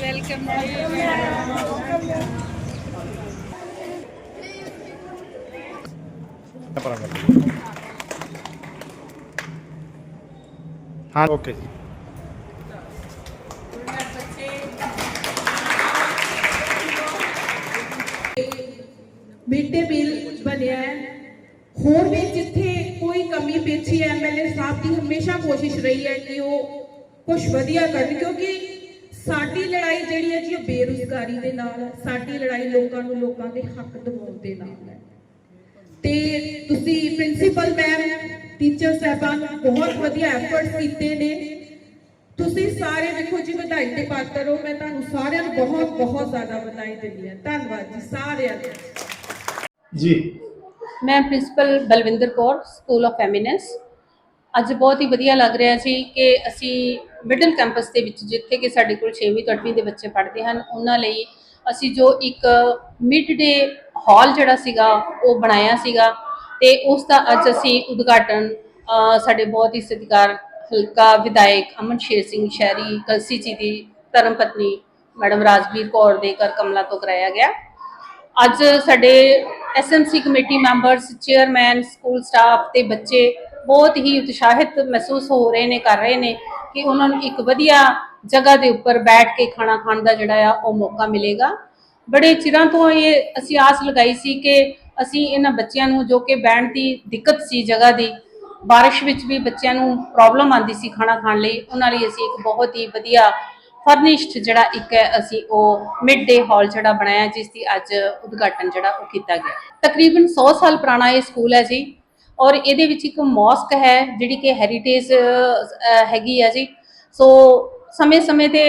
Welcome ਹਾਂ okay ਜੀ mid day ਮੀਲ ਬਣਿਆ ਹੈ ਹੋਰ ਵੀ ਜਿੱਥੇ ਕੋਈ ਕਮੀ ਪੇਛੀ ਐਮਐਲਏ ਸਾਹਿਬ ਦੀ ਹਮੇਸ਼ਾ ਕੋਸ਼ਿਸ਼ ਰਹੀ ਹੈ ਕਿ ਉਹ ਕੁਝ ਵਧੀਆ ਕਰਨ ਕਿਉਂਕਿ ਸਾਡੀ ਲੜਾਈ ਜਿਹੜੀ ਹੈ ਜੀ ਉਹ ਬੇਰੁਜ਼ਗਾਰੀ ਦੇ ਨਾਲ ਹੈ। ਸਾਡੀ ਲੜਾਈ ਲੋਕਾਂ ਨੂੰ ਲੋਕਾਂ ਦੇ ਹੱਕ ਦਿਵਾਉਣ ਦੇ ਨਾਲ ਹੈ। ਤੇ ਤੁਸੀਂ ਪ੍ਰਿੰਸੀਪਲ ਮੈਮ ਟੀਚਰ ਸਾਹਿਬਾਨ ਬਹੁਤ ਵਧੀਆ ਐਫਰਟਸ ਕੀਤੇ ਨੇ। ਤੁਸੀਂ ਸਾਰੇ ਵੇਖੋ ਜੀ ਵਧਾਈ ਦੇ ਪਾਤਰ ਹੋ। ਮੈਂ ਤੁਹਾਨੂੰ ਸਾਰਿਆਂ ਨੂੰ ਬਹੁਤ ਬਹੁਤ ਜ਼ਿਆਦਾ ਵਧਾਈ ਦਿੰਦੀ ਹਾਂ। ਧੰਨਵਾਦ ਜੀ ਸਾਰਿਆਂ ਦਾ। ਜੀ। ਮੈਂ principal Balwinder Kaur school of eminence ਅੱਜ ਬਹੁਤ ਹੀ ਵਧੀਆ ਲੱਗ ਰਿਹਾ ਸੀ ਕਿ ਅਸੀਂ ਮਿਡਲ ਕੈਂਪਸ ਦੇ ਵਿੱਚ, ਜਿੱਥੇ ਕਿ ਸਾਡੇ ਕੋਲ 6ਵੀਂ ਤੋਂ 8ਵੀਂ ਦੇ ਬੱਚੇ ਪੜ੍ਹਦੇ ਹਨ, ਉਹਨਾਂ ਲਈ ਅਸੀਂ ਜੋ ਇੱਕ ਮਿਡ ਡੇ ਹਾਲ ਜਿਹੜਾ ਸੀਗਾ, ਉਹ ਬਣਾਇਆ ਸੀਗਾ ਤੇ ਉਸ ਦਾ ਅੱਜ ਅਸੀਂ ਉਦਘਾਟਨ ਸਾਡੇ ਬਹੁਤ ਹੀ ਸਤਿਕਾਰ ਹਲਕਾ ਵਿਧਾਇਕ ਅਮਨ ਸ਼ੇਰ ਸਿੰਘ ਸ਼ਹਿਰੀ, ਕਲਸੀ ਜੀ ਦੀ ਧਰਮ ਪਤਨੀ ਮੈਡਮ ਰਾਜਵੀਰ ਕੌਰ ਦੇ ਘਰ ਕਮਲਾ ਤੋਂ ਕਰਾਇਆ ਗਿਆ। ਅੱਜ ਸਾਡੇ SMC committee members chairman school staff ਤੇ ਬੱਚੇ ਬਹੁਤ ਹੀ ਉਤਸ਼ਾਹਿਤ ਮਹਿਸੂਸ ਹੋ ਰਹੇ ਨੇ, ਕਰ ਰਹੇ ਨੇ ਕਿ ਉਹਨਾਂ ਨੂੰ ਇੱਕ ਵਧੀਆ ਜਗ੍ਹਾ ਦੇ ਉੱਪਰ ਬੈਠ ਕੇ ਖਾਣਾ ਖਾਣ ਦਾ ਜਿਹੜਾ ਆ, ਉਹ ਮੌਕਾ ਮਿਲੇਗਾ। ਬੜੇ ਚਿਰਾਂ ਤੋਂ ਇਹ ਅਸੀਂ ਆਸ ਲਗਾਈ ਸੀ ਕਿ ਅਸੀਂ ਇਹਨਾਂ ਬੱਚਿਆਂ ਨੂੰ, ਜੋ ਕਿ ਬੈਠਣ ਦੀ ਦਿੱਕਤ ਸੀ ਜਗ੍ਹਾ ਦੀ, ਬਾਰਿਸ਼ ਵਿੱਚ ਵੀ ਬੱਚਿਆਂ ਨੂੰ ਪ੍ਰੋਬਲਮ ਆਂਦੀ ਸੀ ਖਾਣਾ ਖਾਣ ਲਈ, ਉਹਨਾਂ ਲਈ ਅਸੀਂ ਇੱਕ ਬਹੁਤ ਹੀ ਵਧੀਆ ਫਰਨਿਸ਼ਡ ਜਿਹੜਾ ਇੱਕ ਹੈ, ਅਸੀਂ ਉਹ ਮਿਡ ਡੇ ਹਾਲ ਜਿਹੜਾ ਬਣਾਇਆ, ਜਿਸ ਦੀ ਅੱਜ ਉਦਘਾਟਨ ਜਿਹੜਾ ਉਹ ਕੀਤਾ ਗਿਆ। ਤਕਰੀਬਨ 100 ਸਾਲ ਪੁਰਾਣਾ ਇਹ ਸਕੂਲ ਹੈ ਜੀ। ਔਰ ਇਹਦੇ ਵਿੱਚ ਇੱਕ ਮੌਸਕ ਹੈ, ਜਿਹੜੀ ਕਿ ਹੈਰੀਟੇਜ ਹੈਗੀ ਹੈ ਜੀ। ਸੋ ਸਮੇਂ-ਸਮੇਂ ਤੇ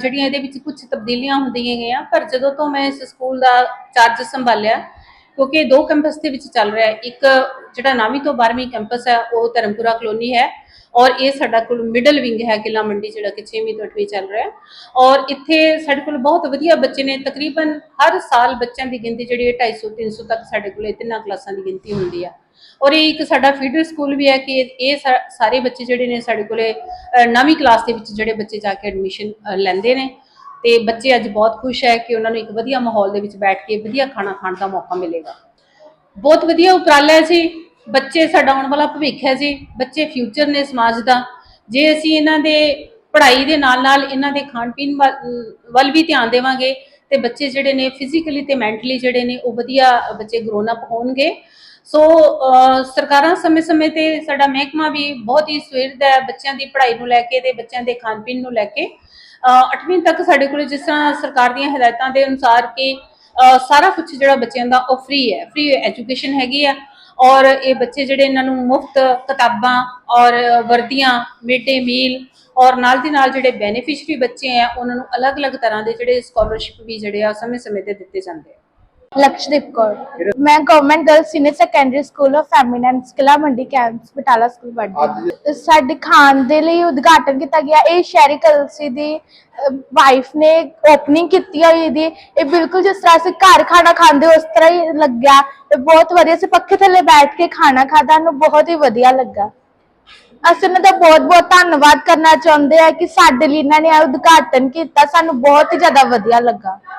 ਜਿਹੜੀਆਂ ਇਹਦੇ ਵਿੱਚ ਕੁਝ ਤਬਦੀਲੀਆਂ ਹੁੰਦੀਆਂ ਗਈਆਂ, ਪਰ ਜਦੋਂ ਤੋਂ ਮੈਂ ਇਸ ਸਕੂਲ ਦਾ ਚਾਰਜ ਸੰਭਾਲਿਆ, ਕਿਉਂਕਿ ਦੋ ਕੈਂਪਸ ਦੇ ਵਿੱਚ ਚੱਲ ਰਿਹਾ ਹੈ। ਇੱਕ ਜਿਹੜਾ 9ਵੀਂ ਤੋਂ 12ਵੀਂ ਕੈਂਪਸ ਹੈ, ਉਹ ਧਰਮਪੁਰਾ ਕਲੋਨੀ ਹੈ ਔਰ ਇਹ ਸਾਡਾ ਕੋਲ ਮਿਡਲ ਵਿੰਗ ਹੈ ਕਿਲਾ ਮੰਡੀ ਜਿਹੜਾ ਕਿ 6ਵੀਂ ਤੋਂ 8ਵੀਂ ਚੱਲ ਰਿਹਾ ਔਰ ਇੱਥੇ ਸਾਡੇ ਕੋਲ ਬਹੁਤ ਵਧੀਆ ਬੱਚੇ ਨੇ, ਤਕਰੀਬਨ ਹਰ ਸਾਲ ਬੱਚਿਆਂ ਦੀ ਗਿਣਤੀ ਜਿਹੜੀ ਹੈ 250 300 ਤੱਕ ਸਾਡੇ ਕੋਲ ਤਿੰਨਾਂ ਕਲਾਸਾਂ ਦੀ ਗਿਣਤੀ ਹੁੰਦੀ ਹੈ ਔਰ ਇਹ ਇੱਕ ਸਾਡਾ ਫੀਡਰ ਸਕੂਲ ਵੀ ਹੈ ਕਿ ਇਹ ਸਾਰੇ ਬੱਚੇ ਜਿਹੜੇ ਨੇ ਸਾਡੇ ਕੋਲੇ ਨਵੀਂ ਕਲਾਸ ਦੇ ਵਿੱਚ ਜਿਹੜੇ ਬੱਚੇ ਜਾ ਕੇ ਐਡਮਿਸ਼ਨ ਲੈਂਦੇ ਨੇ। ਤੇ ਬੱਚੇ ਅੱਜ ਬਹੁਤ ਖੁਸ਼ ਹੈ ਕਿ ਉਹਨਾਂ ਨੂੰ ਇੱਕ ਵਧੀਆ ਮਾਹੌਲ ਦੇ ਵਿੱਚ ਬੈਠ ਕੇ ਵਧੀਆ ਖਾਣਾ ਖਾਣ ਦਾ ਮੌਕਾ ਮਿਲੇਗਾ। ਬਹੁਤ ਵਧੀਆ ਉਪਰਾਲਾ ਹੈ ਜੀ। ਬੱਚੇ ਸਾਡਾ ਆਉਣ ਵਾਲਾ ਭਵਿੱਖ ਹੈ ਜੀ। ਬੱਚੇ ਫਿਊਚਰ ਨੇ ਸਮਾਜ ਦਾ। ਜੇ ਅਸੀਂ ਇਹਨਾਂ ਦੇ ਪੜ੍ਹਾਈ ਦੇ ਨਾਲ ਨਾਲ ਇਹਨਾਂ ਦੇ ਖਾਣ ਪੀਣ ਵੱਲ ਵੱਲ ਵੀ ਧਿਆਨ ਦੇਵਾਂਗੇ, ਤੇ ਬੱਚੇ ਜਿਹੜੇ ਨੇ ਫਿਜ਼ੀਕਲੀ ਤੇ ਮੈਂਟਲੀ ਜਿਹੜੇ ਨੇ ਉਹ ਵਧੀਆ ਬੱਚੇ ਗਰੋਨ ਅਪ ਹੋਣਗੇ। ਸੋ ਸਰਕਾਰਾਂ ਸਮੇਂ-ਸਮੇਂ ਤੇ ਸਾਡਾ ਮਹਿਕਮਾ ਵੀ ਬਹੁਤ ਹੀ ਸਵੇਰਦਾ ਹੈ ਬੱਚਿਆਂ ਦੀ ਪੜ੍ਹਾਈ ਨੂੰ ਲੈ ਕੇ ਤੇ ਬੱਚਿਆਂ ਦੇ ਖਾਣ ਪੀਣ ਨੂੰ ਲੈ ਕੇ 8ਵੀਂ ਤੱਕ ਸਾਡੇ ਕੋਲ ਜਿਸ ਤਰ੍ਹਾਂ ਸਰਕਾਰ ਦੀਆਂ ਹਦਾਇਤਾਂ ਦੇ ਅਨੁਸਾਰ ਕਿ ਸਾਰਾ ਕੁਝ ਜਿਹੜਾ ਬੱਚਿਆਂ ਦਾ ਉਹ ਫ੍ਰੀ ਹੈ ਫ੍ਰੀ ਐਜੂਕੇਸ਼ਨ ਹੈਗੀ ਆ ਔਰ ਇਹ ਬੱਚੇ ਜਿਹੜੇ ਇਹਨਾਂ ਨੂੰ ਮੁਫਤ ਕਿਤਾਬਾਂ ਔਰ ਵਰਦੀਆਂ ਮਿਡ ਡੇ ਮੀਲ ਔਰ ਨਾਲ ਦੀ ਨਾਲ ਜਿਹੜੇ ਬੈਨੀਫਿਸ਼ਰੀ ਬੱਚੇ ਆ, ਉਹਨਾਂ ਨੂੰ ਅਲੱਗ-ਅਲੱਗ ਤਰ੍ਹਾਂ ਦੇ ਜਿਹੜੇ ਸਕਾਲਰਸ਼ਿਪ ਵੀ ਜਿਹੜੇ ਆ ਸਮੇਂ-ਸਮੇਂ ਤੇ ਦਿੱਤੇ ਜਾਂਦੇ ਆ। ਲਕਸ਼ਦੀਪ ਕੌਰ। ਮੈਂ government girl senior secondary school of eminence Kila Mandi campus Batala school ਪੜ੍ਹਦੀ ਸਾਡੇ ਖਾਣ ਦੇ ਲਈ ਉਦਘਾਟਨ ਕੀਤਾ ਗਿਆ। ਇਹ ਸ਼ਹਿਰੀ ਕਲਸੀ ਦੀ ਵਾਈਫ ਨੇ ਓਪਨਿੰਗ ਕੀਤੀ ਹੋਈ ਇਹਦੀ ਇਹ ਬਿਲਕੁਲ ਜਿਸ ਤਰ੍ਹਾਂ ਅਸੀਂ ਘਰ ਖਾਣਾ ਖਾਂਦੇ ਉਸ ਤਰ੍ਹਾਂ ਹੀ ਲੱਗਿਆ। ਇਹ ਬਹੁਤ ਵਧੀਆ ਸੀ ਪੱਖੇ ਥੱਲੇ ਬੈਠ ਕੇ ਖਾਣਾ ਖਾਦਾ ਨੂੰ ਬਹੁਤ ਹੀ ਵਧੀਆ ਲੱਗਾ। ਅਸੀਂ ਉਹਨਾਂ ਦਾ ਬਹੁਤ ਬਹੁਤ ਧੰਨਵਾਦ ਕਰਨਾ ਚਾਹੁੰਦੇ ਆ ਕਿ ਸਾਡੇ ਲਈ ਇਹਨਾਂ ਨੇ ਉਦਘਾਟਨ ਕੀਤਾ। ਸਾਨੂੰ ਬਹੁਤ ਹੀ ਜ਼ਿਆਦਾ ਵਧੀਆ ਲੱਗਾ।